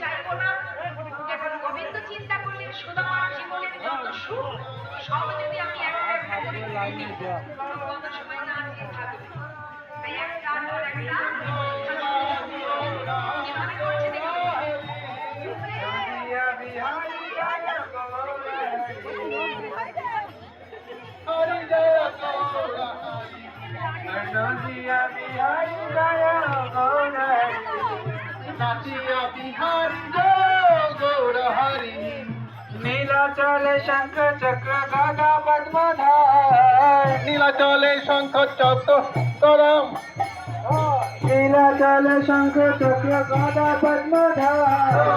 চাইব না যখন গোবিন্দ চিন্তা করলেন সুদামার জীবনের যত সুখ সব যদি আমি একা একা করে নিই কত সময় না আছে থাকবে তাই একটা আর একটা মনে করছে Nadiya Bihari Gaya দেখি নীলাচলে শঙ্খ চক্র গাদা পদ্মধার। নীলাচলে শঙ্খ চক্র করম নীলাচলে শঙ্খ চক্র গাদা পদ্মধার।